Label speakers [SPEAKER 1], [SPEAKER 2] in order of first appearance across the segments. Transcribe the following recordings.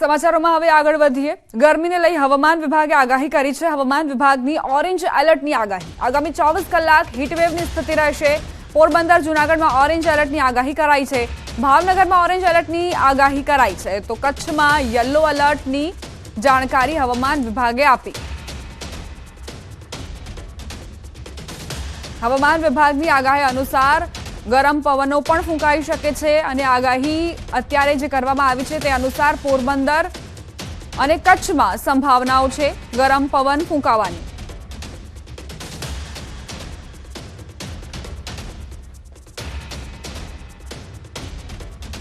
[SPEAKER 1] સમાચારોમાં હવે આગળ વધીએ. ગરમીને લઈ હવામાન વિભાગે આગાહી કરી છે. હવામાન વિભાગની ઓરેન્જ એલર્ટની આગાહી. આગામી ચોવીસ કલાક હીટવેવની સ્થિતિ રહેશે. પોરબંદર, જૂનાગઢમાં ઓરેન્જ એલર્ટની આગાહી કરાઈ છે. ભાવનગરમાં ઓરેન્જ એલર્ટની આગાહી કરાઈ છે. તો કચ્છમાં યલો એલર્ટની જાણકારી હવામાન વિભાગે આપી. હવામાન વિભાગની આગાહી અનુસાર ગરમ પવનો પણ ફૂંકાઈ શકે છે અને આગાહી અત્યારે જે કરવામાં આવી છે તે અનુસાર પોરબંદર અને કચ્છમાં સંભાવનાઓ છે ગરમ પવન ફૂંકાવાની.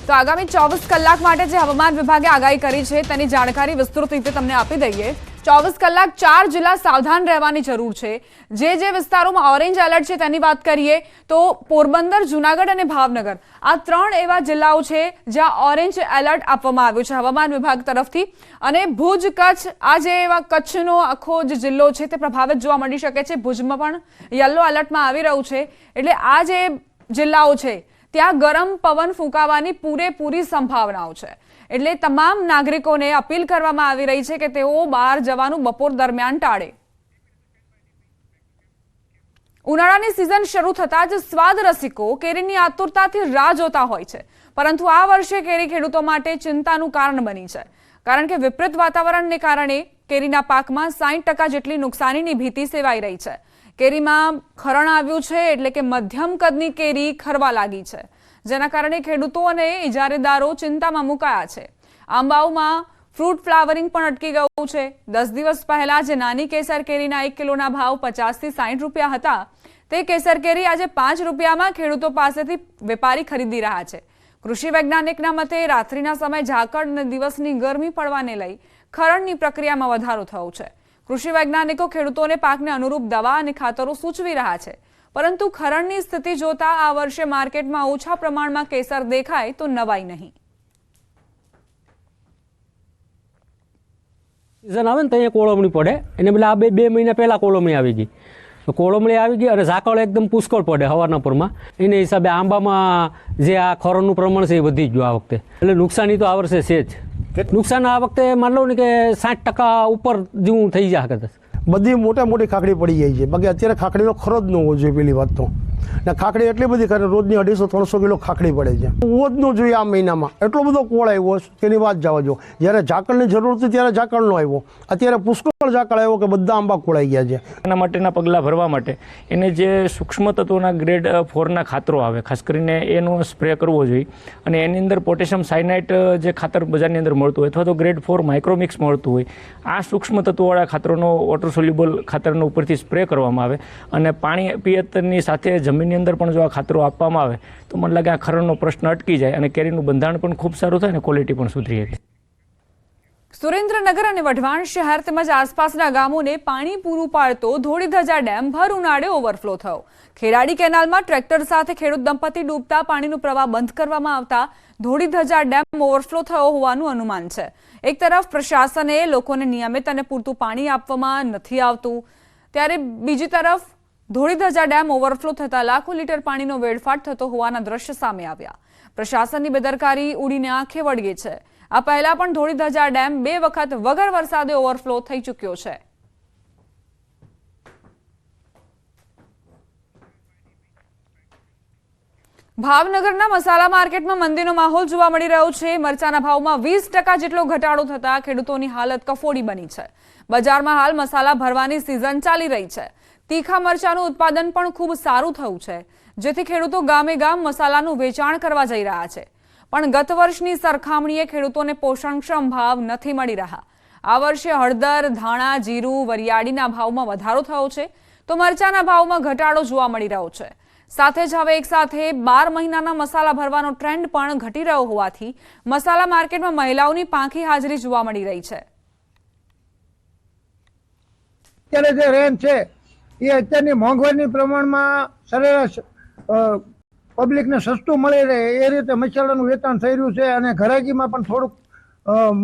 [SPEAKER 1] તો આગામી ચોવીસ કલાક માટે જે હવામાન વિભાગે આગાહી કરી છે તેની જાણકારી વિસ્તૃત રીતે તમને આપી દઈએ. ચોવીસ કલાક ચાર જિલ્લા સાવધાન રહેવાની જરૂર છે. જે જે વિસ્તારોમાં ઓરેન્જ એલર્ટ છે તેની વાત કરીએ તો પોરબંદર, જુનાગઢ અને ભાવનગર. આ ત્રણ એવા જિલ્લાઓ છે જ્યાં ઓરેન્જ એલર્ટ આપવામાં આવ્યું છે હવામાન વિભાગ તરફથી. અને ભુજ, કચ્છ, આ જે એવા કચ્છનો આખો જે જિલ્લો છે તે પ્રભાવિત જોવા મળી શકે છે. ભુજમાં પણ યલો એલર્ટમાં આવી રહ્યું છે. એટલે આ જે જિલ્લાઓ છે, ત્યાં ગરમ પવન ફૂંકાવાની પૂરેપૂરી સંભાવનાઓ છે. એટલે તમામ નાગરિકોને અપીલ કરવામાં આવી રહી છે કે તેઓ બહાર જવાનું બપોર દરમિયાન ટાળે. ઉનાળાની સિઝન શરૂ થતાં જ સ્વાદ રસિકો કેરીની આતુરતાથી રાહ જોતા હોય છે. પરંતુ આ વર્ષે કેરી ખેડૂતો માટે ચિંતાનું કારણ બની છે. કારણ કે વિપરીત વાતાવરણને કારણે કેરીના પાકમાં સાઠ ટકા જેટલી નુકસાનીની ભીતિ સેવાઈ રહી છે. કેરીમાં ખરણ આવ્યું છે એટલે કે મધ્યમ કદની કેરી ખરવા લાગી છે. જેના કારણે ખેડૂતો અને ઇજારેદારો ચિંતામાં મુકાયા છે. આંબાઓમાં ફ્રૂટ ફ્લાવરિંગ પણ અટકી ગયું છે. દસ દિવસ પહેલા જે નાની કેસર કેરીના એક કિલોના ભાવ પચાસથી સાઠ રૂપિયા હતા, તે કેસર કેરી આજે પાંચ રૂપિયામાં ખેડૂતો પાસેથી વેપારી ખરીદી રહ્યા છે. કૃષિ વૈજ્ઞાનિકના મતે રાત્રિના સમયે ઝાકળ અને દિવસની ગરમી પડવાને લઈ ખરણની પ્રક્રિયામાં વધારો થયો છે. કૃષિ વૈજ્ઞાનિકો ખેડૂતોને પાકને અનુરૂપ દવા અને ખાતરો સૂચવી રહ્યા છે. પરંતુ ખરણની સ્થિતિ જોતા આ વર્ષે માર્કેટમાં ઓછા પ્રમાણમાં કેસર દેખાય તો નવાઈ નહીં.
[SPEAKER 2] સિઝન આવે ને તો અહીંયા કોળમણી પડે. એને બદલે આ બે બે મહિના પહેલાં કોળમણી આવી ગઈ. તો કોળમણી આવી ગઈ અને ઝાકળ એકદમ પુષ્કળ પડે હવારના પૂરમાં. એને હિસાબે આંબામાં જે આ ખોરણનું પ્રમાણ છે એ વધી ગયું આ વખતે. એટલે નુકસાની તો આ વર્ષે છે જ. નુકસાન આ વખતે માન લો ને કે સાઠ ટકા ઉપર જેવું થઈ જાય કદાચ
[SPEAKER 3] બધી મોટા મોટી ખાખડી પડી જાય છે. બાકી અત્યારે ખાખડીનો ખરો જ ન હોવો જોઈએ, પેલી વાત તો. ને ખાખડી એટલી બધી કરે રોજની અઢીસો, ત્રણસો કિલો ખાખડી પડે છે. રોજનું જોઈએ આ મહિનામાં. એટલો બધો કોળ આવ્યો તેની વાત જવા જો જ્યારે ઝાકળની જરૂર હતી ત્યારે ઝાકળનો આવ્યો. અત્યારે પુષ્કળ ઝાકળ આવ્યો કે બધા આંબા ખોળાઈ ગયા છે.
[SPEAKER 4] એના માટેના પગલાં ભરવા માટે એને જે સૂક્ષ્મ તત્વોના ગ્રેડ ફોરના ખાતરો આવે, ખાસ કરીને એનો સ્પ્રે કરવો જોઈએ. અને એની અંદર પોટેશિયમ સાયનાઇટ જે ખાતર બજારની અંદર મળતું હોય અથવા તો ગ્રેડ ફોર માઇક્રોમિક્સ મળતું હોય, આ સૂક્ષ્મ તત્વોવાળા ખાતરોનો વોટર સોલ્યુબલ ખાતરનો ઉપરથી સ્પ્રે કરવામાં આવે. અને પાણી પિયતની સાથે જમીનની અંદર પણ જો આ ખાતરો આપવામાં આવે, તો મને લાગે આ ખરણનો પ્રશ્ન અટકી જાય અને કેરીનું બંધારણ પણ ખૂબ સારું થાય અને ક્વોલિટી પણ સુધરી શકે
[SPEAKER 1] સુરેન્દ્રનગર અને વઢવાણ શહેર તેમજ આસપાસના ગામોને પાણી પૂરું પાડતો ધોળીધજા ડેમ ભર ઉનાળે ઓવરફ્લો થયો. ખેરાડી કેનાલમાં ટ્રેક્ટર સાથે ખેડૂત દંપતી ડૂબતા પાણીનો પ્રવાહ બંધ કરવામાં આવતા ધોળીધજા ડેમ ઓવરફ્લો થયો હોવાનું અનુમાન છે. એક તરફ પ્રશાસને લોકોને નિયમિત અને પૂરતું પાણી આપવામાં નથી આવતું, ત્યારે બીજી તરફ ધોળીધજા ડેમ ઓવરફ્લો થતા લાખો લીટર પાણીનો વેડફાટ થતો હોવાના દ્રશ્ય સામે આવ્યા. પ્રશાસનની બેદરકારી ઉડીને આંખે વળગી છે. આ પહેલા પણ ધોળીધજા ડેમ બે વખત વગર વરસાદે ઓવરફ્લો થઈ ચૂક્યો છે. ભાવનગરના મસાલા માર્કેટમાં મંદીનો માહોલ જોવા મળી રહ્યો છે. મરચાના ભાવમાં વીસ ટકા જેટલો ઘટાડો થતા ખેડૂતોની હાલત કફોડી બની છે. બજારમાં હાલ મસાલા ભરવાની સિઝન ચાલી રહી છે. તીખા મરચાનું ઉત્પાદન પણ ખૂબ સારું થયું છે. જેથી ખેડૂતો ગામે ગામ મસાલાનું વેચાણ કરવા જઈ રહ્યા છે. પણ ગત વર્ષની સરખામણીએ ખેડૂતોને પોષણક્ષમ ભાવ નથી મળી રહ્યા. આ વર્ષે હળદર, ધાણા, જીરું, વરિયાળીના ભાવમાં વધારો થયો છે. તો મરચાના ભાવમાં ઘટાડો જોવા મળી રહ્યો છે. સાથે જ હવે એક સાથે બાર મહિનાના મસાલા ભરવાનો ટ્રેન્ડ પણ ઘટી રહ્યો હોવાથી મસાલા માર્કેટમાં મહિલાઓની પાંખી હાજરી જોવા મળી રહી છે.
[SPEAKER 5] અત્યારે જે રેન છે એ અત્યારની મોંઘવારીની પ્રમાણમાં સરેરાશ પબ્લિકને સસ્તું મળી રહે એ રીતે મસાલાનું વેચાણ થઈ રહ્યું છે અને ઘરાકીમાં પણ થોડુંક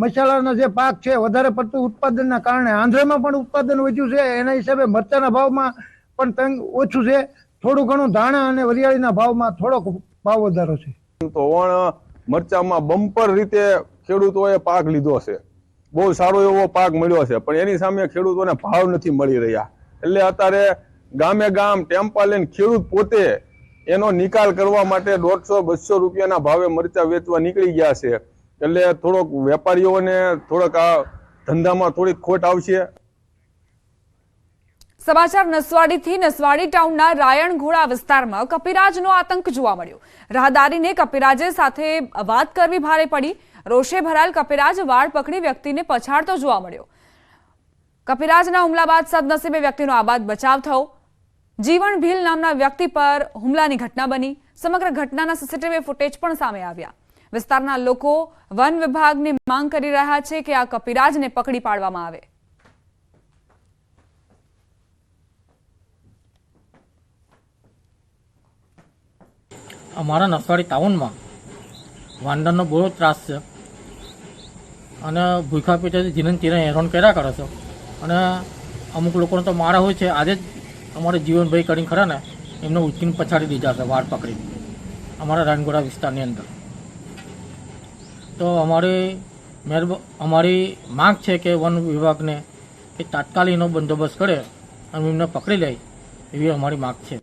[SPEAKER 5] મસાલાનો જે પાક છે વધારે પડતું ઉત્પાદનના કારણે આંધ્રમાં પણ ઉત્પાદન વધ્યું છે. એના હિસાબે મરચાના ભાવમાં પણ તંગ ઓછું છે. થોડું ઘણું ધાણા અને વરિયાળીના ભાવમાં થોડોક ભાવ વધારો છે.
[SPEAKER 6] તો વણ મરચામાં બમ્પર રીતે ખેડૂતોએ પાક લીધો છે. બહુ સારો એવો પાક મળ્યો છે. પણ એની સામે ખેડૂતોને ભાવ નથી મળી રહ્યા. એટલે અત્યારે ગામે ગામ ટેમ્પા લઈને ખેડૂત પોતે એનો નિકાલ કરવા માટે દોઢસો, બસો રૂપિયાના ભાવે મરચા વેચવા નીકળી ગયા છે. એટલે થોડોક વેપારીઓને થોડોક આ ધંધામાં થોડીક ખોટ આવશે.
[SPEAKER 1] સમાચાર નસવાડીથી નસવાડી ટાઉનના રાયણઘોડા વિસ્તારમાં કપિરાજનો આતંક જોવા મળ્યો. રાહદારીને કપિરાજે સાથે વાત કરવી ભારે પડી. રોષે ભરાયેલ કપિરાજ વાળ પકડી વ્યક્તિને પછાડતો જોવા મળ્યો. કપિરાજના હુમલા બાદ સદનસીબે વ્યક્તિનો આબાદ બચાવ થયો. જીવન ભીલ નામના વ્યક્તિ પર હુમલાની ઘટના બની. સમગ્ર ઘટનાના સીસીટીવી ફૂટેજ પણ સામે આવ્યા. વિસ્તારના લોકો વન વિભાગની માંગ કરી રહ્યા છે કે આ કપિરાજને પકડી પાડવામાં આવે.
[SPEAKER 7] અમારા નસવાડી ટાઉનમાં વાંદરનો બહુ ત્રાસ છે. અને ભૂખા પેટેથી જીવન તીરે હેરાન કર્યા કરે છે. અને અમુક લોકોને તો મારા હોય છે, આજે જ અમારે જીવનભાઈ કરીને ખરા ને, એમને ઉચકીને પછાડી દીધા છે, વાળ પકડી અમારા રાનગોડા વિસ્તારની અંદર. તો અમારી મહેરબ અમારી માંગ છે કે વન વિભાગને કે તાત્કાલિકનો બંદોબસ્ત કરે અને એમને પકડી લે, એવી અમારી માંગ છે.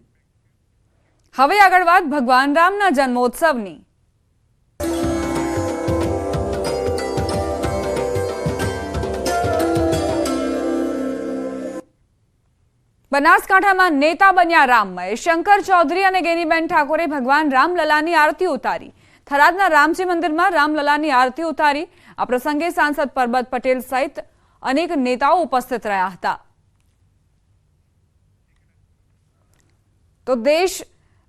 [SPEAKER 1] હવે આગળ વાત ભગવાન રામના જન્મોત્સવની. બનાસકાંઠામાં નેતા બન્યા રામમય શંકર ચૌધરી અને ગેનીબેન ઠાકોરે ભગવાન રામલલાની આરતી ઉતારી. થરાદના રામજી મંદિરમાં રામલલાની આરતી ઉતારી. આ પ્રસંગે સાંસદ પરબત પટેલ સહિત અનેક નેતાઓ ઉપસ્થિત રહ્યા હતા. તો દેશ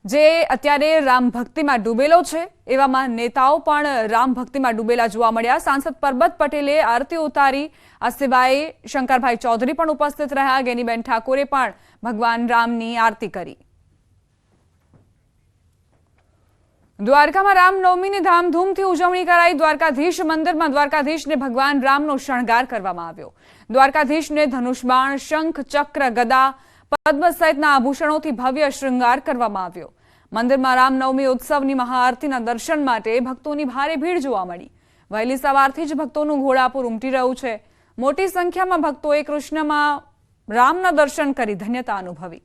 [SPEAKER 1] જે અત્યારે રામ ભક્તિમાં ડૂબેલો છે, એવામાં નેતાઓ પણ રામ ભક્તિમાં ડૂબેલા જોવા મળ્યા. સાંસદ પરબત પટેલે આરતી ઉતારી, આ સિવાય શંકરભાઈ ચૌધરી પણ ઉપસ્થિત રહ્યા, ગેનીબેન ઠાકોરે પણ ભગવાન રામની આરતી કરી. દ્વારકામાં રામનવમીની ધામધૂમથી ઉજવણી કરાઈ. દ્વારકાધીશ મંદિરમાં દ્વારકાધીશને ભગવાન રામનો શણગાર કરવામાં આવ્યો. દ્વારકાધીશને ધનુષબાણ શંખ, ચક્ર, ગદા પદ્મ સહિતના આભૂષણોથી ભવ્ય શૃંગાર કરવામાં આવ્યો. મંદિરમાં રામનવમી ઉત્સવની મહાઆરતીના દર્શન માટે ભક્તોની ભારે ભીડ જોવા મળી. વહેલી સવારથી જ ભક્તોનું ઘોડાપુર ઉમટી રહ્યું છે. મોટી સંખ્યામાં ભક્તોએ કૃષ્ણમાં રામના દર્શન કરી ધન્યતા અનુભવી.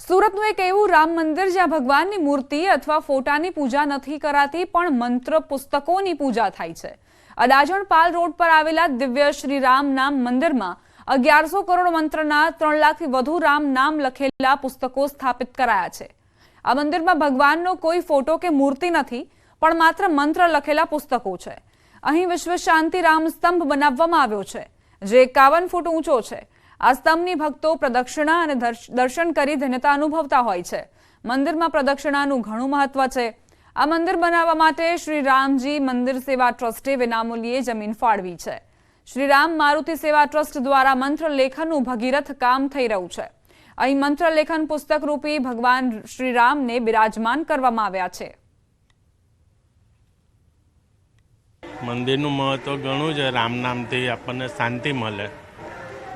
[SPEAKER 1] સુરતનું એક એવું રામ મંદિર જ્યાં ભગવાનની મૂર્તિ અથવા ફોટાની પૂજા નથી કરાતી, પણ મંત્ર પુસ્તકોની પૂજા થાય છે. અડાજણ પાલ રોડ પર આવેલા દિવ્ય શ્રી રામ નામ મંદિરમાં અગિયારસો કરોડ મંત્રના ત્રણ લાખથી વધુ રામ નામ લખેલા પુસ્તકો સ્થાપિત કરાયા છે. આ મંદિરમાં ભગવાનનો કોઈ ફોટો કે મૂર્તિ નથી, પણ માત્ર મંત્ર લખેલા પુસ્તકો છે. અહીં વિશ્વ શાંતિ રામ સ્તંભ બનાવવામાં આવ્યો છે, જે એકાવન ફૂટ ઊંચો છે. આ સ્તંભની ભક્તો પ્રદક્ષિણા અને દર્શન કરી ધન્યતા અનુભવતા હોય છે. મંદિરમાં પ્રદક્ષિણાનું ઘણું મહત્વ છે. આ મંદિર બનાવવા માટે શ્રી રામજી મંદિર સેવા ટ્રસ્ટે વિનામૂલ્યે જમીન ફાળવી છે. શ્રી રામ મારુતિ સેવા ટ્રસ્ટ દ્વારા મંત્ર લેખનનું ભગીરથ કામ થઈ રહ્યું છે. અહીં મંત્ર લેખન પુસ્તક રૂપી ભગવાન શ્રી રામને બિરાજમાન કરવામાં આવ્યા છે.
[SPEAKER 8] મંદિરનું મહત્ત્વ ઘણું છે. રામ નામથી આપણને શાંતિ મળે.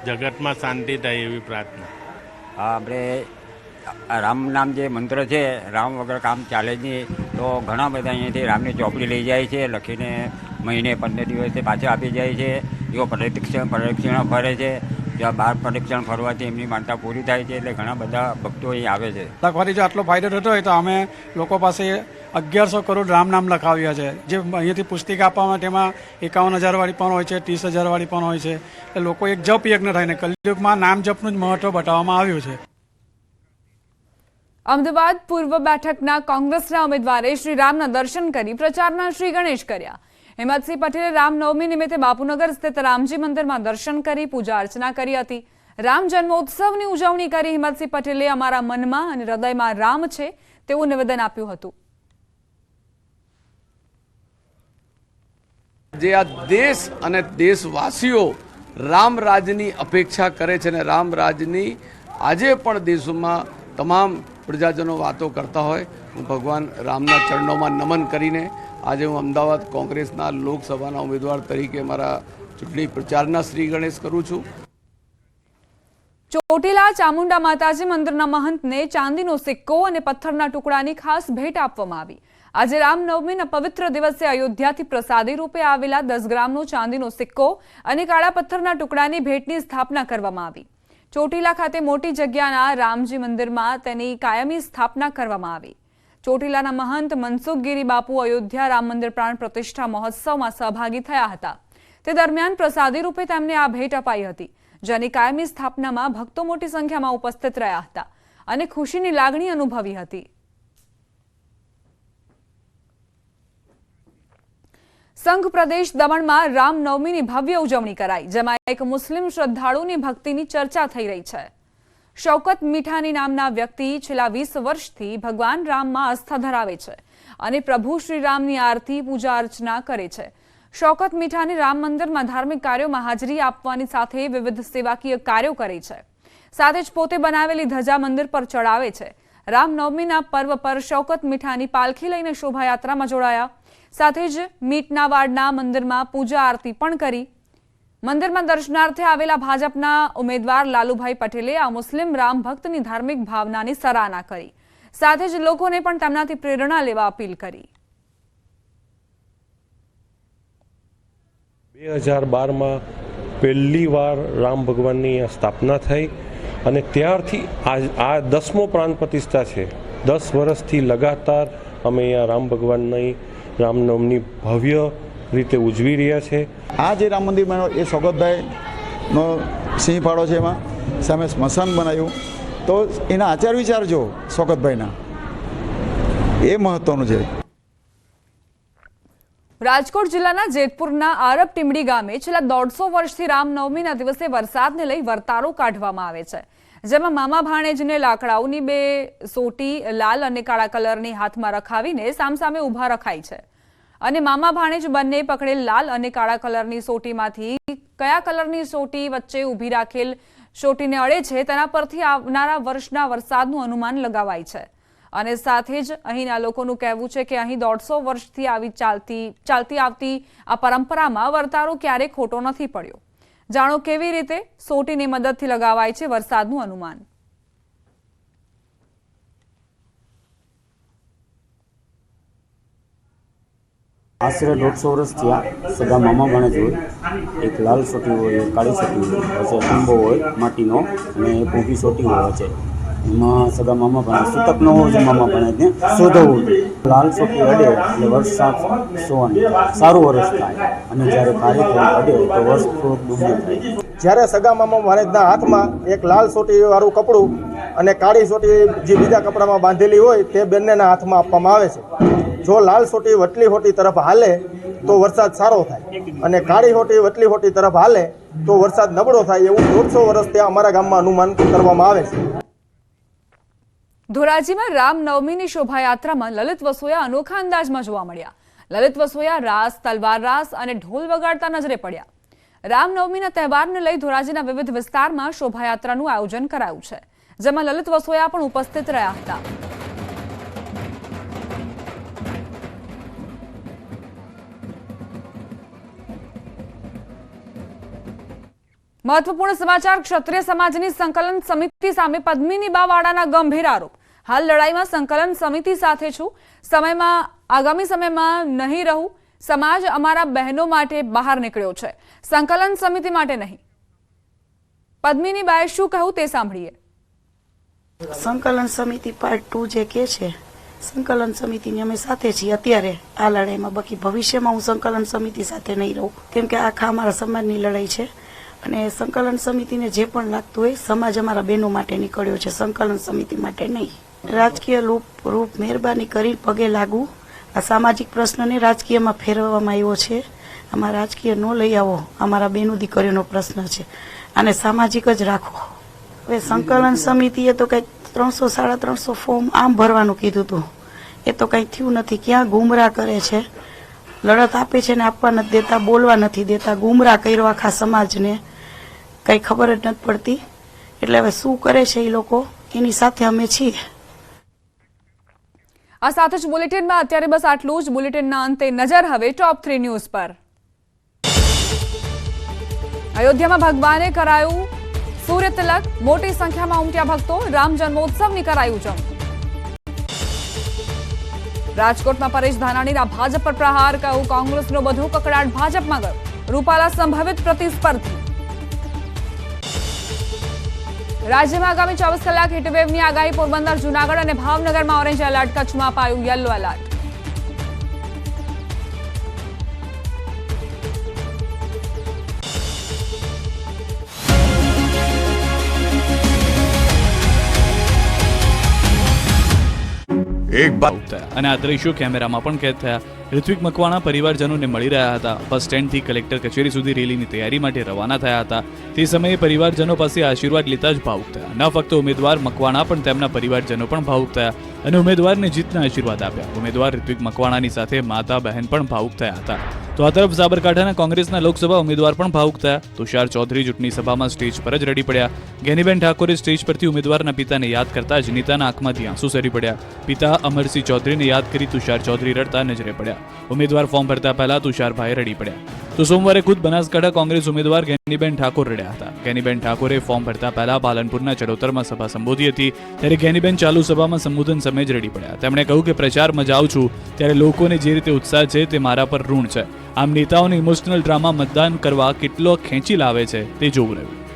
[SPEAKER 8] જગતમાં શાંતિ થાય એવી પ્રાર્થના.
[SPEAKER 9] હા આપણે રામ નામ જે મંત્ર છે, રામ વગર કામ ચાલે જ નહીં. તો ઘણા બધા અહીંયાથી રામની ચોપડી લઈ જાય છે, લખીને મહિને પંદર દિવસે પાછા આપી જાય છે. એઓ પ્રદક્ષિણ, પ્રદક્ષિણા ફરે છે. ત્યાં બાર પ્રદક્ષિણ ફરવાથી એમની માનતા પૂરી થાય છે, એટલે ઘણા બધા ભક્તો અહીં આવે છે.
[SPEAKER 10] લખવાથી જો આટલો ફાયદો થતો હોય તો અમે લોકો પાસે અગિયારસો કરોડ રામ નામ લખાવ્યા છે. જે અહીંયાથી પુસ્તિકા આપવામાં તેમાં એકાવન હજારવાળી પણ હોય છે, ત્રીસ હજારવાળી પણ હોય છે. એટલે લોકો એક જપ યજ્ઞ થાય ને કલયુગમાં નામ જપનું જ મહત્વ બતાવવામાં આવ્યું છે.
[SPEAKER 1] અમદાવાદ પૂર્વ બેઠકના કોંગ્રેસના ઉમેદવારે શ્રી રામના દર્શન કરી પ્રચારના શ્રી ગણેશ કર્યા. હિંમતસિંહ પટેલે રામનવમી નિમિત્તે બાપુનગર સ્થિત રામજી મંદિરમાં દર્શન કરી, પૂજા અર્ચના કરી હતી. રામ જન્મોત્સવની ઉજવણી કરી હિંમતસિંહ પટેલે અમારા મનમાં અને હૃદયમાં રામ છે તેવું નિવેદન આપ્યું હતું.
[SPEAKER 11] જે આ દેશ અને દેશવાસીઓ રામ રાજની અપેક્ષા કરે છે અને રામ રાજની આજે પણ દેશમાં તમામ પ્રજાજનો વાતો કરતા હોય, હું ભગવાન રામના ચરણોમાં નમન કરીને આજે હું અમદાવાદ કોંગ્રેસના લોકસભાના ઉમેદવાર તરીકે મારા ચૂંટણી પ્રચારના શ્રી ગણેશ કરું છું.
[SPEAKER 1] ચોટીલા ચામુંડા માતાજી મંદિરના મહંતને ચાંદીનો સિક્કો અને પથ્થરના ટુકડાની ખાસ ભેટ આપવામાં આવી. આજે રામનવમીના પવિત્ર દિવસે અયોધ્યાથી પ્રસાદી રૂપે આવેલા દસ ગ્રામનો ચાંદીનો સિક્કો અને કાળા પથ્થરના ટુકડાની ભેટની સ્થાપના કરવામાં આવી. ચોટીલા ખાતે મોટી જગ્યાના રામજી મંદિરમાં તેની કાયમી સ્થાપના કરવામાં આવી. ચોટીલાના મહંત મનસુખગીરી બાપુ અયોધ્યા રામ મંદિર પ્રાણ પ્રતિષ્ઠા મહોત્સવમાં સહભાગી થયા હતા. તે દરમિયાન પ્રસાદી રૂપે તેમને આ ભેટ અપાઈ હતી, જેની કાયમી સ્થાપનામાં ભક્તો મોટી સંખ્યામાં ઉપસ્થિત રહ્યા હતા અને ખુશીની લાગણી અનુભવી હતી. સંઘ પ્રદેશ દમણમાં રામનવમીની ભવ્ય ઉજવણી કરાઈ, જેમાં એક મુસ્લિમ શ્રદ્ધાળુની ભક્તિની ચર્ચા થઈ રહી છે. શૌકત મીઠાની નામના વ્યક્તિ છેલ્લા વીસ વર્ષથી ભગવાન રામમાં આસ્થા ધરાવે છે અને પ્રભુ શ્રી રામની આરતી, પૂજા અર્ચના કરે છે. શૌકત મીઠાની રામ મંદિરમાં ધાર્મિક કાર્યોમાં હાજરી આપવાની સાથે વિવિધ સેવાકીય કાર્યો કરે છે. સાથે જ પોતે બનાવેલી ધજા મંદિર પર ચડાવે છે. રામનવમીના પર્વ પર શૌકત મીઠાની પાલખી લઈને શોભાયાત્રામાં જોડાયા. સાથે જ મીટના મંદિરમાં પૂજા આરતી પણ કરી. મંદિરમાં દર્શનાર્થે આવેલા ભાજપના ઉમેદવાર લાલુભાઈ પટેલે આ મુસ્લિમ રામ ભક્તની ધાર્મિક ભાવનાની સરાહના કરી. સાથે જ લોકોને પણ તેમનાથી પ્રેરણા લેવા અપીલ કરી.
[SPEAKER 12] બે હજાર બારમાં પહેલી વાર રામ ભગવાનની સ્થાપના થઈ. અને ત્યારથી આ આ દસમો પ્રાણ પ્રતિષ્ઠા છે. દસ વર્ષથી લગાતાર અમે અહીંયા રામ ભગવાનની રામનવમની ભવ્ય રીતે ઉજવી રહ્યા છે.
[SPEAKER 13] આ જે રામ મંદિર બન્યો એ સોગતભાઈનો સિંહ ફાળો છે એમાં. સામે સ્મશાન બનાવ્યું. તો એના આચાર વિચાર જો સોગતભાઈના એ મહત્ત્વનું છે.
[SPEAKER 1] રાજકોટ જિલ્લાના જેતપુરના આરબ ટીમડી ગામે છેલ્લા દોઢસો વર્ષથી રામનવમીના દિવસે વરસાદને લઈ વર્તારો કાઢવામાં આવે છે. જેમાં મામા ભાણેજને લાકડાઓની બે સોટી લાલ અને કાળા કલરની હાથમાં રખાવીને સામસામે ઊભા રખાય છે. અને મામા ભાણેજ બંને પકડેલ લાલ અને કાળા કલરની સોટીમાંથી કયા કલરની સોટી વચ્ચે ઊભી રાખેલ સોટીને અડે છે તેના પરથી આવનારા વર્ષના વરસાદનું અનુમાન લગાવાય છે. અને સાથે જ અહીંના લોકોનું કહેવું છે કે અહીં દોઢસો વર્ષથી આવી ચાલતી ચાલતી આવતી આ પરંપરામાં વર્તારો ક્યારેય ખોટો નથી પડ્યો. જાણો કેવી રીતે? સોટીની મદદથી લગાવાય છે વરસાદનું અનુમાન.
[SPEAKER 14] આશરે દોઢસો વર્ષ થયા સગા મામા ભણે હોય. એક લાલ સોટી હોય, એક કાળી સોટી હોય વચ્ચે આંબો હોય, માટીનો અને એક ઊભી સોટી હોય વચ્ચે. એમાં સગા મામા ભાણેજ સૂતક ન છે મામા ભાણેજને ત્યાં શોધવું લાલ સોટી અડે એટલે વરસાદ સોવાની. સારું વર્ષ થાય. અને જ્યારે કાર્યક્રમ અડે તો વર્ષ થોડુંક ડૂબી થાય.
[SPEAKER 5] જ્યારે સગા મામા મહારાજના હાથમાં એક લાલ સોટી વાળું કપડું અને કાળી સોટી જે બીજા કપડામાં બાંધેલી હોય તે બંનેના હાથમાં આપવામાં આવે છે. જો લાલ સોટી વટલી હોટી તરફ હાલે તો વરસાદ સારો થાય. અને કાળી હોટી વટલી હોટી તરફ હાલે તો વરસાદ નબળો થાય એવું દોઢસો વર્ષથી અમારા ગામમાં અનુમાન કરવામાં આવે છે.
[SPEAKER 1] ધોરાજીમાં રામનવમીની શોભાયાત્રામાં લલિત વસોયા અનોખા અંદાજમાં જોવા મળ્યા. લલિત વસોયા રાસ, તલવાર રાસ અને ઢોલ વગાડતા નજરે પડ્યા. રામનવમીના તહેવારને લઈ ધોરાજીના વિવિધ વિસ્તારમાં શોભાયાત્રાનું આયોજન કરાયું છે, જેમાં લલિત વસોયા પણ ઉપસ્થિત રહ્યા હતા. મહત્વપૂર્ણ સમાચાર, ક્ષત્રિય સમાજની સંકલન સમિતિ સામે પદ્મિની બાવાડાના ગંભીર આરોપ. હાલ લડાઈમાં સંકલન સમિતિ સાથે છું. સમયમાં, આગામી સમયમાં નહીં રહું. સમાજ અમારા બહેનો માટે બહાર નીકળ્યો છે. સંકલન સમિતિ માટે નહીં. પદ્મિની બાએ શું કહ્યું તે સાંભળીએ.
[SPEAKER 15] સંકલન સમિતિ પાર્ટ ટુ જે કે છે, સંકલન સમિતિની અમે સાથે છીએ. અત્યારે આ લડાઈમાં બાકી ભવિષ્યમાં હું સંકલન સમિતિ સાથે નહીં રહું. કેમ કે આખા અમારા સમાજની લડાઈ છે. અને સંકલન સમિતિને જે પણ લાગતું હોય, સમાજ અમારા બહેનો માટે નીકળ્યો છે. સંકલન સમિતિ માટે નહીં. રાજકીય રૂપ રૂપ મહેરબાની કરી પગે લાગુ. આ સામાજિક પ્રશ્નને રાજકીયમાં ફેરવવામાં આવ્યો છે. આમાં રાજકીય ન લઈ આવો. અમારા બેનું દીકરીઓનો પ્રશ્ન છે. આને સામાજિક જ રાખો. હવે સંકલન સમિતિએ તો કંઈક ત્રણસો સાડા ત્રણસો ફોર્મ આમ ભરવાનું કીધું હતું. એ તો કંઈ થયું નથી. ક્યાં ગુમરા કરે છે? લડત આપે છે ને આપવા નથી દેતા, બોલવા નથી દેતા. ગુમરાહ કર્યો આખા સમાજને. કંઈ ખબર જ નથી પડતી. એટલે હવે શું કરે છે એ લોકો? એની સાથે અમે છીએ.
[SPEAKER 1] આ સાથે જ બુલેટિનમાં અત્યારે બસ આટલું જ. બુલેટિનના અંતે નજર હવે ટોપ થ્રી ન્યૂઝ પર. અયોધ્યામાં ભગવાને કરાયું સૂર્ય તિલક. મોટી સંખ્યામાં ઉમટ્યા ભક્તો. રામ જન્મોત્સવની કરાયું ઉજવણી રાજકોટમાં પરેશ ધાનાણીના ભાજપ પર પ્રહાર, કહ્યું, કોંગ્રેસનો બધો કકડાટ ભાજપમાં ગયો રૂપાલા સંભવિત પ્રતિસ્પર્ધી. રાજ્યમાં આગામી ચોવીસ કલાક હીટવેવની આગાહી પોરબંદર, જૂનાગઢ અને ભાવનગરમાં ઓરેન્જ એલર્ટ, કચ્છમાં અપાયું યલો એલર્ટ.
[SPEAKER 16] એક અને આ દ્રશ્યો કેમેરામાં પણ કેદ થયા. ઋત્વિક મકવાણા પરિવારજનોને મળી રહ્યા હતા. બસ સ્ટેન્ડથી કલેક્ટર કચેરી સુધી રેલીની તૈયારી માટે રવાના થયા હતા. તે સમયે પરિવારજનો પાસે આશીર્વાદ લેતા જ ભાવુક થયા. ન ફક્ત ઉમેદવાર મકવાણા, પણ તેમના પરિવારજનો પણ ભાવુક થયા અને ઉમેદવારને જીતના આશીર્વાદ આપ્યા. ઉમેદવાર ઋત્વિક મકવાણાની સાથે માતા બહેન પણ ભાવુક થયા હતા. તો આ તરફ સાબરકાંઠાના કોંગ્રેસના લોકસભા ઉમેદવાર પણ ભાવુક થયા. તુષાર ચૌધરી ચૂંટણી સભામાં સ્ટેજ પર જ રડી પડ્યા. ગેનીબેન ઠાકોરે સ્ટેજ પરથી ઉમેદવારના પિતાને યાદ કરતા જ નીતાના આંખમાંથી આંસુ સરી પડ્યા. પિતા અમરસિંહ ચૌધરીને યાદ કરી તુષાર ચૌધરી રડતા નજરે પડ્યા. ઉમેદવાર ફોર્મ ભરતા પહેલા તુષારભાઈ રડી પડ્યા. તો સોમવારે ખુદ બનાસકાંઠા કોંગ્રેસ ઉમેદવાર ગેનીબેન ઠાકોર રડ્યા હતા. ગેનીબેન ઠાકોરે ફોર્મ ભરતા પહેલા પાલનપુરના ચડોતરમાં સભા સંબોધી હતી. ત્યારે ગેનીબેન ચાલુ સભામાં સંબોધન સમયે જ રડી પડ્યા. તેમણે કહ્યું કે પ્રચારમાં જાઉં છું. ત્યારે લોકોને જે રીતે ઉત્સાહ છે તે મારા પર ઋણ છે. આમ નેતાઓને ઇમોશનલ ડ્રામા મતદાન કરવા કેટલો ખેંચી લાવે છે તે જોવું રહ્યું.